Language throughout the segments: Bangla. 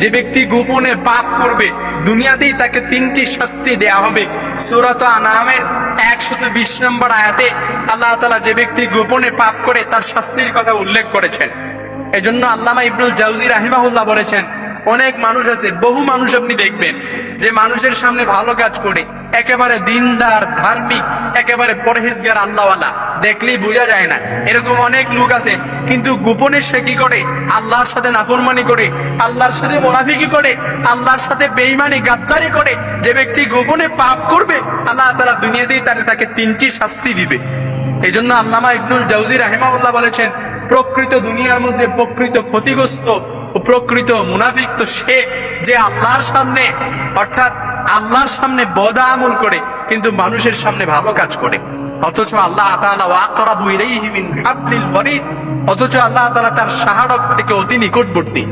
যে ব্যক্তি গোপনে পাপ করবে, দুনিয়াতেই তাকে তিনটি শাস্তি দেয়া হবে। সুরাত আনামের একশত বিশ নম্বর আয়াতে আল্লাহ তালা যে ব্যক্তি গোপনে পাপ করে, তার শাস্তির কথা উল্লেখ করেছেন। এজন্য আল্লামা ইবনুল জাউজি রাহিমাহুল্লাহ বলেছেন, অনেক মানুষ আছে, বহু মানুষ আপনি দেখবেন, যে মানুষের সামনে ভালো কাজ করে একেবারে দিনদার, ধার্মিক, একেবারে পরহেজগার আল্লাহওয়ালা। দেখলেই বোঝা যায় না। এরকম অনেক লোক আছে, কিন্তু গোপনে সে কি করে? আল্লাহর সাথে নাফরমানি করে, আল্লাহর সাথে মোনাফিকি করে, আল্লাহর সাথে বেইমানি গাদ্দারি করে। যে ব্যক্তি গোপনে পাপ করবে, আল্লাহ তারা দুনিয়াতেই তাকে তাকে তিনটি শাস্তি দিবে। এই জন্য আল্লামা ইবনুল জাউজি রাহেমাউল্লাহ বলেছেন, প্রকৃত দুনিয়ার মধ্যে প্রকৃত ক্ষতিগ্রস্ত ও প্রকৃত মুনাফিক তো সে যে আল্লাহর সামনে, অর্থাৎ আল্লাহর সামনে বদা আমল করে, কিন্তু মানুষের সামনে ভালো কাজ করে। অথচ আল্লাহ অথচ আল্লাহ তার সাহারক থেকে অতি নিকটবর্তী।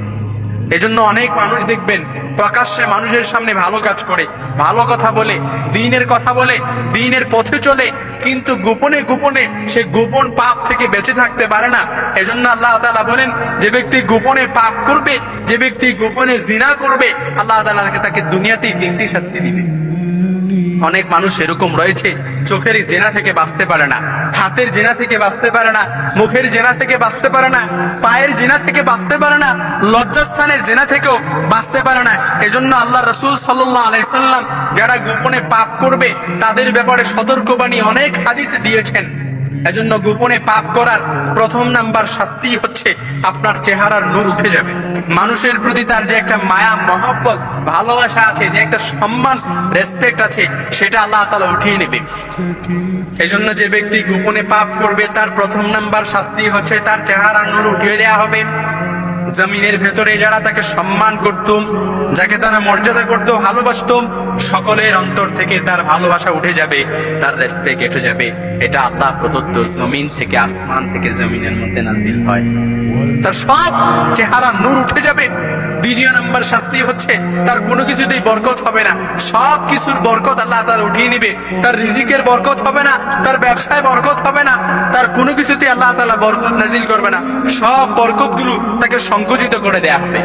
এজন্য অনেক মানুষ দেখবেন প্রকাশ্যে মানুষের সামনে ভালো কাজ করে, ভালো কথা বলে, দিনের কথা বলে, দিনের পথে চলে, কিন্তু গোপনে গোপনে সে গোপন পাপ থেকে বেঁচে থাকতে পারে না। এজন্য আল্লাহ তালা বলেন, যে ব্যক্তি গোপনে পাপ করবে, যে ব্যক্তি গোপনে জিনা করবে, আল্লাহ তাআলা তাকে দুনিয়াতেই তিনটি শাস্তি দিবে। অনেক মানুষ এরকম রয়েছে চোখের জেনা থেকে বাঁচতে পারে না, হাতের জেনা থেকে বাঁচতে পারে না, মুখের জেনা থেকে বাঁচতে পারে না, পায়ের জেনা থেকে বাঁচতে পারে না, লজ্জাস্থানের জেনা থেকেও বাঁচতে পারে না। এজন্য আল্লাহ রসুল সাল্লাহ আলাইসাল্লাম যারা গোপনে পাপ করবে, তাদের ব্যাপারে সতর্কবাণী অনেক হাদিসে দিয়েছেন। এজন্য গোপনে পাপ করার প্রথম নাম্বার শাস্তি হচ্ছে আপনার চেহারার নূর উঠে যাবে। মানুষের প্রতি তার যে একটা মায়া, মহব্বত, ভালোবাসা আছে, যে একটা সম্মান রেসপেক্ট আছে, সেটা আল্লাহ তালা উঠিয়ে নেবে। এজন্য যে ব্যক্তি গোপনে পাপ করবে, তার প্রথম নাম্বার শাস্তি হচ্ছে তার চেহারার নূর উঠিয়ে দেওয়া হবে। জমিনের ভেতরে যারা তাকে সম্মান করতুম, যাকে তারা মর্যাদা করতো ভালোবাসতুম, সকলের অন্তর থেকে তার ভালোবাসা উঠে যাবে, তার রেসপেক্ট উঠে যাবে। এটা আল্লাহ প্রদত্ত জমিন থেকে, আসমান থেকে জমিনের মধ্যে নাসিল হয়। তার সব চেহারা নূর উঠে যাবে। দ্বিতীয় নম্বর শাস্তি হচ্ছে, তার কোনো কিছুতেই বরকত হবে না। সব কিছুর বরকত আল্লাহ তার উঠিয়ে নিবে। তার রিজিকের বরকত হবে না, তার ব্যবসায় বরকত হবে না, তার কোনো কিছুতে আল্লাহ তালা বরকত নাজিল করবে না। সব বরকতগুলো তাকে সংকুচিত করে দেয়া হবে।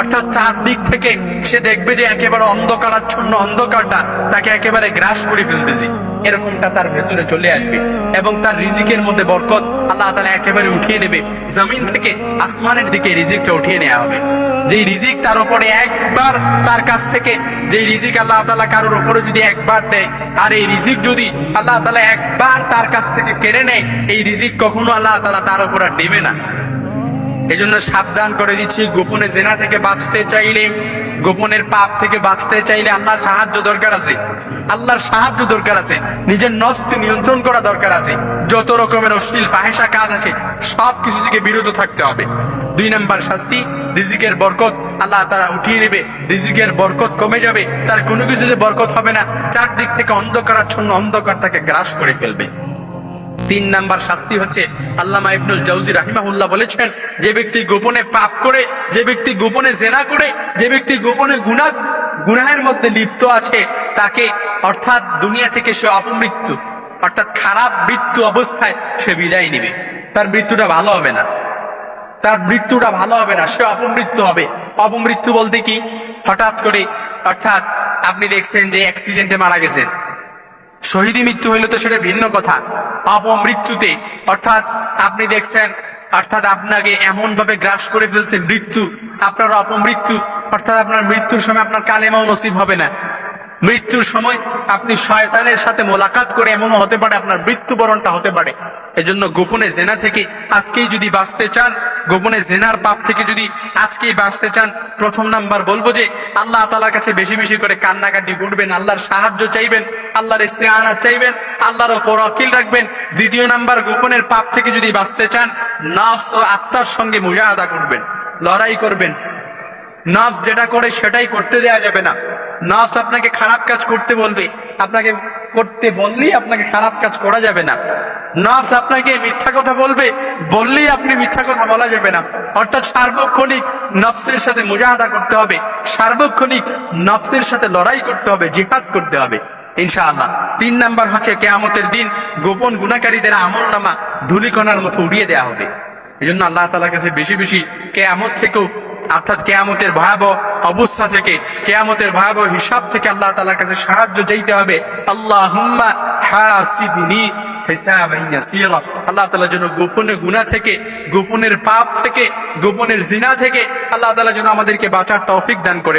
অর্থাৎ চারদিক থেকে সে দেখবে যে একেবারে অন্ধকারাচ্ছন্ন অন্ধকারটা, তাকে একেবারে গ্রাস করে ফেলতেছে। এরকমটা তার ভেতরে চলে আসবে এবং তার রিজিকের মধ্যে বরকত আল্লাহ তালা একেবারে উঠিয়ে নেবে। জমিন থেকে আসমানের দিকে রিজিকটা উঠিয়ে নেওয়া হবে। যেই রিজিক তার উপরে একবার তার কাছ থেকে, যেই রিজিক আল্লাহ তালা কারোর উপরে যদি একবার দেয়, আর এই রিজিক যদি আল্লাহ তালা একবার তার কাছ থেকে কেড়ে নেয়, এই রিজিক কখনো আল্লাহ তালা তার উপর আর দেবে না। এজন্য সাবধান করে দিচ্ছি, গোপনে জেনা থেকে বাঁচতে চাইলে, গোপনের পাপ থেকে বাঁচতে চাইলে আল্লাহর সাহায্য দরকার আছে। আল্লাহর সাহায্য দরকার আছে। নিজের নফসকে নিয়ন্ত্রণ করা দরকার আছে। যত রকমের অশ্লীল ফাহেসা কাজ আছে, সব কিছু থেকে বিরত থাকতে হবে। দুই নাম্বার শাস্তি, রিজিকের বরকত। আল্লাহ তারা উঠিয়ে নেবে, রিজিকের বরকত কমে যাবে। তার কোনো কিছুতে বরকত হবে না। চারদিক থেকে অন্ধকারাচ্ছন্ন অন্ধকার তাকে গ্রাস করে ফেলবে। তিন নাম্বার শাস্তি হচ্ছে, আল্লামা ইবনুল জাউজি রাহিমাহুল্লাহ বলেছেন, যে ব্যক্তি গোপনে পাপ করে, যে ব্যক্তি গোপনে জেনা করে, যে ব্যক্তি গোপনে গুনাহ গুনাহের মধ্যে লিপ্ত আছে, তাকে অর্থাৎ দুনিয়া থেকে সে অপমৃত্যু, অর্থাৎ খারাপ মৃত্যু অবস্থায় সে বিদায় নেবে। তার মৃত্যুটা ভালো হবে না। তার মৃত্যুটা ভালো হবে না, সে অপমৃত্যু হবে। অপমৃত্যু বলতে কি? হঠাৎ করে, অর্থাৎ আপনি দেখছেন যে অ্যাক্সিডেন্টে মারা গেছেন। শহীদি মৃত্যু হইলে তো সেটা ভিন্ন কথা। অপমৃত্যুতে, অর্থাৎ আপনি দেখছেন অর্থাৎ আপনাকে এমন ভাবে গ্রাস করে ফেলছে মৃত্যু, আপনার অপমৃত্যু, অর্থাৎ আপনার মৃত্যুর সময় আপনার কালেমাও নসিব হবে না। মৃত্যুর সময় আপনি শয়তানের সাথে মোলাকাত করে এমনও হতে পারে আপনার মৃত্যুবরণটা হতে পারে। এজন্য গোপনে জেনা থেকে আজকেই যদি বাঁচতে চান, গোপনে জেনার পাপ থেকে যদি আজকেই বাঁচতে চান, প্রথম নাম্বার বলব যে, আল্লাহ তালার কাছে বেশি বেশি করে কান্নাকাটি করবেন, আল্লাহর সাহায্য চাইবেন, আল্লাহর ইস্তেহানা চাইবেন, আল্লাহর ওপর অকিল রাখবেন। দ্বিতীয় নাম্বার, গোপনের পাপ থেকে যদি বাঁচতে চান, নফস ও আত্মার সঙ্গে মুজাহাদা করবেন, লড়াই করবেন। নফস যেটা করে সেটাই করতে দেয়া যাবে না। নফস আপনাকে খারাপ কাজ করতে বলবে। আপনাকে করতে বললেই আপনাকে খারাপ কাজ করা যাবে না। নফস আপনাকে মিথ্যা কথা বলবে, বললেই আপনি মিথ্যা কথা বলা যাবে না। অর্থাৎ সার্বক্ষণিক নফসের সাথে মুজাহাদা করতে হবে, সার্বক্ষণিক নফসের সাথে লড়াই করতে হবে, জিহাদ করতে হবে, ইনশাআল্লাহ। তিন নাম্বার হচ্ছে কেয়ামতের দিন গোপন গুণাকারীদের আমল নামা ধুলিকণার মতো উড়িয়ে দেওয়া হবে। এই জন্য আল্লাহ তালার কাছে বেশি বেশি কেয়ামত থেকেও অর্থাৎ কেয়ামতের ভয়াবহ অবস্থা থেকে, কেয়ামতের ভয়াবহ হিসাব থেকে আল্লাহ তালার কাছে সাহায্য চাইতে হবে। আল্লাহ আল্লাহ তালা যেন গোপনে গুনা থেকে, গোপনের পাপ থেকে, গোপনের জিনা থেকে আল্লাহ তালা যেন আমাদেরকে বাঁচার তৌফিক দান করে।